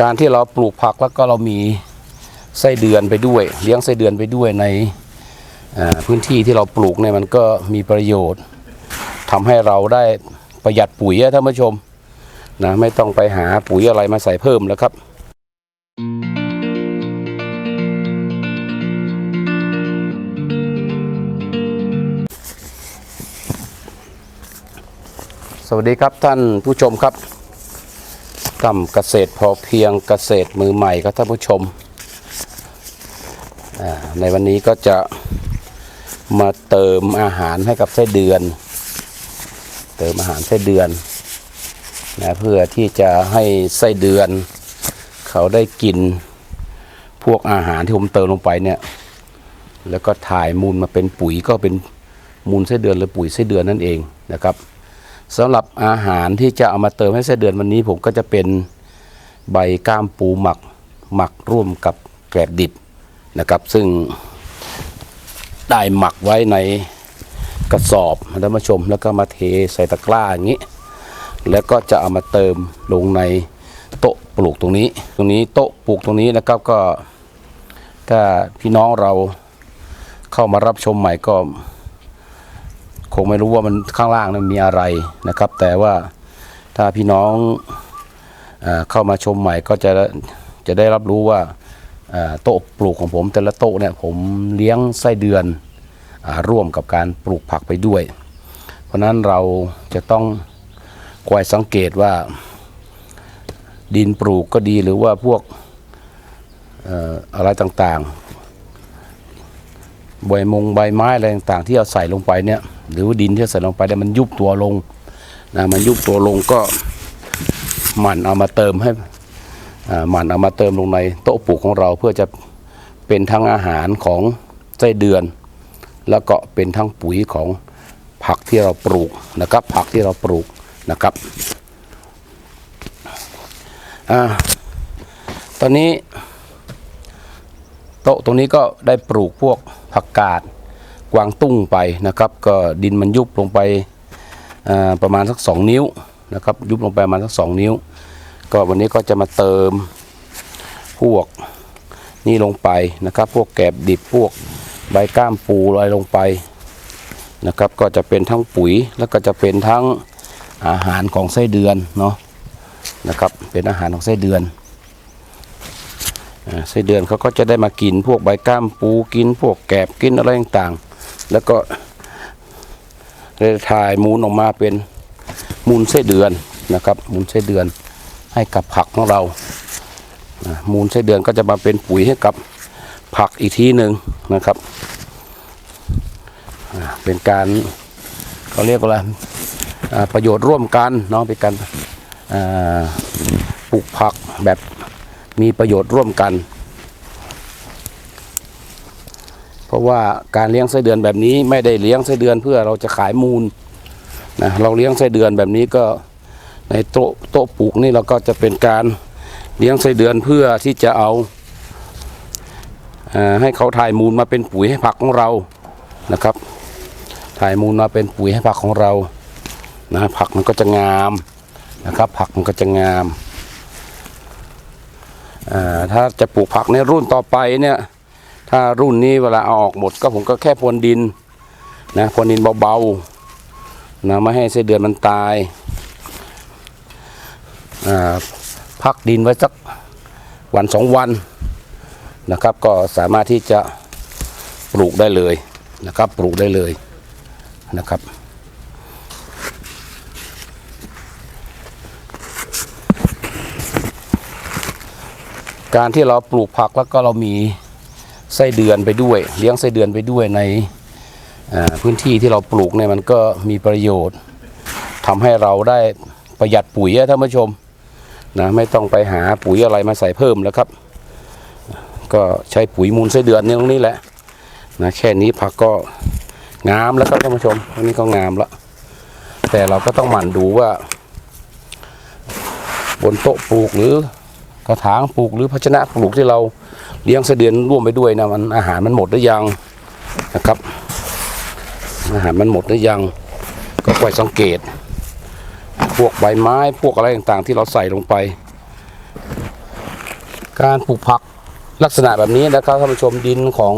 การที่เราปลูกผักแล้วก็เรามีไส้เดือนไปด้วย เลี้ยงไส้เดือนไปด้วยในพื้นที่ที่เราปลูกเนี่ยมันก็มีประโยชน์ทำให้เราได้ประหยัดปุ๋ยอะท่านผู้ชมนะไม่ต้องไปหาปุ๋ยอะไรมาใส่เพิ่มแล้วครับ สวัสดีครับท่านผู้ชมครับ กำเกษตรพอเพียงเกษตรมือใหม่ครับท่านผู้ชม ในวันนี้ก็จะมาเติมอาหารให้กับไส้เดือน เติมอาหารไส้เดือนนะเพื่อที่จะให้ไส้เดือน เขาได้กินพวกอาหารที่ผมเติมลงไปเนี่ย แล้วก็ถ่ายมูลมาเป็นปุ๋ยก็เป็นมูลไส้เดือนหรือปุ๋ยไส้เดือนนั่นเองนะครับ สำหรับอาหารที่จะเอามาเติมให้ไส้เดือนวันนี้ผมก็จะเป็นใบก้ามปูหมักหมักร่วมกับแกลบดิบนะครับ ซึ่งได้หมักไว้ในกระสอบท่านผู้ชมแล้วก็มาเทใส่ตะกร้าอย่างนี้ แล้วก็จะเอามาเติมลงในโต๊ะปลูกตรงนี้ ตรงนี้โต๊ะปลูกตรงนี้นะครับก็ถ้าพี่น้องเราเข้ามารับชมใหม่ก็ คงไม่รู้ว่ามันข้างล่างนั้นมีอะไรนะครับ แต่ว่าถ้าพี่น้องเอเข้ามาชมใหม่ก็จะจะได้รับรู้ว่าโต๊ะปลูกของผม แต่ละโต๊ะเนี่ยผมเลี้ยงไส้เดือนอร่วมกับการปลูกผักไปด้วย เพราะนั้นเราจะต้องคอยสังเกตว่า ดินปลูกก็ดีหรือว่าพวกอออะไรต่างๆ ใบมงใบไม้อะไรต่างๆที่เราใส่ลงไปเนี่ยหรือว่าดินที่ใส่ลงไปเนี่ยมันยุบตัวลงนะมันยุบตัวลงก็หมั่นเอามาเติมให้หมั่นเอามาเติมลงในโต๊ะปลูกของเราเพื่อจะเป็นทั้งอาหารของไส้เดือน แล้วก็เป็นทั้งปุ๋ยของผักที่เราปลูกนะครับ ผักที่เราปลูกนะครับอ่าตอนนี้ โต๊ะตรงนี้ก็ได้ปลูกพวกผักกาดกวางตุ้งไปนะครับ ก็ดินมันยุบลงไปประมาณสักสองนิ้วนะครับ ยุบลงไปประมาณสักสองนิ้ว ก็วันนี้ก็จะมาเติมพวกนี่ลงไปนะครับ พวกแกบดิบพวกใบก้ามปูอะไรลงไปนะครับ ก็จะเป็นทั้งปุ๋ยแล้วก็จะเป็นทั้งอาหารของไส้เดือนเนาะนะครับ เป็นอาหารของไส้เดือน ไส้เดือนเขาก็จะได้มากินพวกใบก้ามปูกินพวกแกบกินอะไรต่างๆ แล้วก็เลยถ่ายมูลออกมาเป็นมูลไส้เดือนนะครับ มูลไส้เดือนให้กับผักของเรา มูลไส้เดือนก็จะมาเป็นปุ๋ยให้กับผักอีกทีหนึ่งนะครับ เป็นการเขาเรียกว่าอะไรประโยชน์ร่วมกันเนาะเป็นการปลูกผักแบบ มีประโยชน์ร่วมกัน เพราะว่าการเลี้ยงไส้เดือนแบบนี้ไม่ได้เลี้ยงไส้เดือนเพื่อเราจะขายมูลนะเราเลี้ยงไส้เดือนแบบนี้ก็ในโต๊ะโต๊ะปลูกนี่เราก็จะเป็นการเลี้ยงไส้เดือนเพื่อที่จะเอาให้เขาถ่ายมูลมาเป็นปุ๋ยให้ผักของเรานะครับ ถ่ายมูลมาเป็นปุ๋ยให้ผักของเรานะผักมันก็จะงามนะครับ ผักมันก็จะงาม ถ้าจะปลูกผักในรุ่นต่อไปเนี่ย ถ้ารุ่นนี้เวลาเอาออกหมดก็ผมก็แค่พรวนดินนะพรวนดินเบาๆนะไม่ให้ไส้เดือนมันตายาพักดินไว้สักวันสองวันนะครับ ก็สามารถที่จะปลูกได้เลยนะครับ ปลูกได้เลยนะครับ การที่เราปลูกผักแล้วก็เรามีไส้เดือนไปด้วย เลี้ยงไส้เดือนไปด้วยในพื้นที่ที่เราปลูกเนี่ยมันก็มีประโยชน์ทำให้เราได้ประหยัดปุ๋ยอะท่านผู้ชมนะไม่ต้องไปหาปุ๋ยอะไรมาใส่เพิ่มแล้วครับ ก็ใช้ปุ๋ยมูลไส้เดือนนี่ตรงนี้แหละนะแค่นี้ผักก็งามแล้วครับท่านผู้ชมอันนี้ก็งามแล้วแต่เราก็ต้องหมั่นดูว่า บนโต๊ะปลูกหรือ กระถางปลูกหรือภาชนะปลูกที่เราเลี้ยงไส้เดือนร่วมไปด้วยนะมันอาหารมันหมดหรือยังนะครับ อาหารมันหมดหรือยัง ก็คอยสังเกต พวกใบไม้พวกอะไรต่างๆ ที่เราใส่ลงไป การปลูกผักลักษณะแบบนี้นะครับท่านผู้ชมดินของ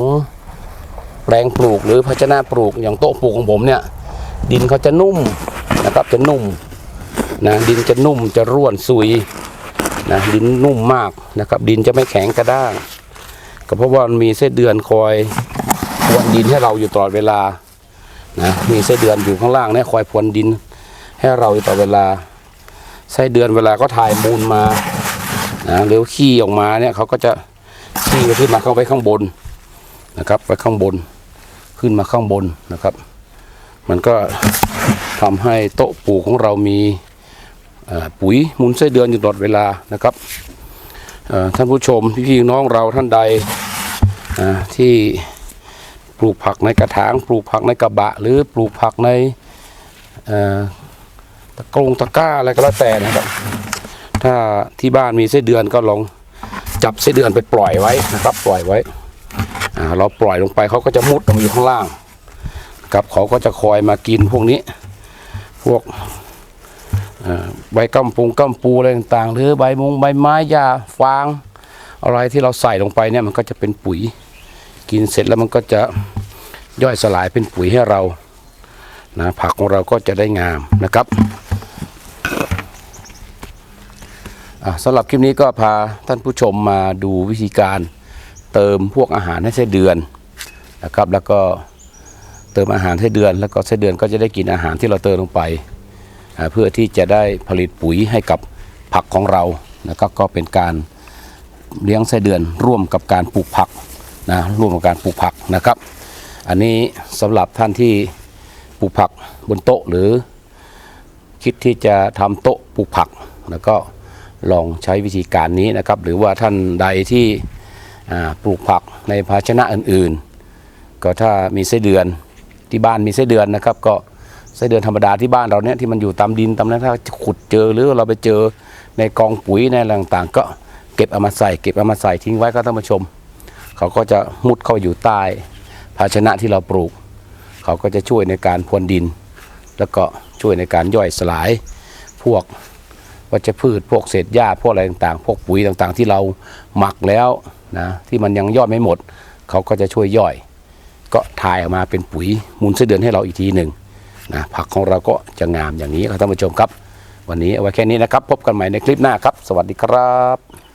แปลงปลูกหรือภาชนะปลูกอย่างโต๊ะปลูกของผมเนี่ย ดินเขาจะนุ่มนะครับจะนุ่มนะดินจะนุ่มจะร่วนซุย นะดินนุ่มมากนะครับ ดินจะไม่แข็งกระด้างก็เพราะว่ามันมีไส้นเดือนคอยพรวนดินให้เราอยู่ตลอดเวลานะมีไส้เดือนอยู่ข้างล่างเนี่ยคอยพรวนดินให้เราอยู่ตลอดเวลาไส้เดือนเวลาก็ถ่ายมูลมานะหรือขี้ออกมาเนี่ยเขาก็จะขี้ขึ้นมาเข้าไปข้างบนนะครับ ไปข้างบนขึ้นมาข้างบนนะครับ มันก็ทำให้โต๊ะปลูกของเรามี ปุ๋ยมูลไส้เดือนอยู่ตลอดเวลานะครับท่านผู้ชมพี่ๆน้องเราท่านใดที่ปลูกผักในกระถาง ปลูกผักในกระบะ หรือปลูกผักในตะกรงตะกร้าอะไรก็แล้วแต่นะครับ ถ้าที่บ้านมีไส้เดือนก็ลองจับไส้เดือนไปปล่อยไว้นะครับ ปล่อยไว้เราปล่อยลงไปเขาก็จะมุดลงอยู่ข้างล่างครับเขาก็จะคอยมากินพวกนี้ พวก ใบกัมปูกัมปูอะไรต่างๆ หรือใบมุงใบไม้หญ้าฟางอะไรที่เราใส่ลงไปเนี่ยมันก็จะเป็นปุ๋ย กินเสร็จแล้วมันก็จะย่อยสลายเป็นปุ๋ยให้เรานะผักของเราก็จะได้งามนะครับสำหรับคลิปนี้ก็พาท่านผู้ชมมาดูวิธีการเติมพวกอาหารให้ไส้เดือนนะครับ แล้วก็เติมอาหารให้เดือน แล้วก็ไส้เดือนก็จะได้กินอาหารที่เราเติมลงไป เพื่อที่จะได้ผลิตปุ๋ยให้กับผักของเรานะครับก็เป็นการเลี้ยงไส้เดือนร่วมกับการปลูกผักนะร่วมกับการปลูกผักนะครับ อันนี้สำหรับท่านที่ปลูกผักบนโต๊ะหรือ คิดที่จะทำโต๊ะปลูกผักแล้วก็ลองใช้วิธีการนี้นะครับ หรือว่าท่านใดที่ปลูกผักในภาชนะอื่น ๆ ก็ถ้ามีไส้เดือนที่บ้านมีไส้เดือนนะครับก็ ไส้เดือนธรรมดาที่บ้านเราเนี่ยที่มันอยู่ตามดินตามนั้นถ้าขุดเจอหรือเราไปเจอในกองปุ๋ยในอะไรต่างๆ ก็เก็บเอามาใส่ เก็บเอามาใส่ทิ้งไว้ก็ท่านผู้ชม เขาก็จะมุดเข้าอยู่ใต้ ภาชนะที่เราปลูก เขาก็จะช่วยในการพรวนดิน แล้วก็ช่วยในการย่อยสลาย พวกวัชพืชพวกเศษหญ้าพวกอะไรต่างๆ พวกปุ๋ยต่างๆ ที่เราหมักแล้วนะที่มันยังย่อยไม่หมด เขาก็จะช่วยย่อย ก็ถ่ายออกมาเป็นปุ๋ยมูลไส้เดือนให้เราอีกทีหนึ่ง นะผักของเราก็จะงามอย่างนี้ครับท่านผู้ชมครับ วันนี้เอาไว้แค่นี้นะครับ พบกันใหม่ในคลิปหน้าครับ สวัสดีครับ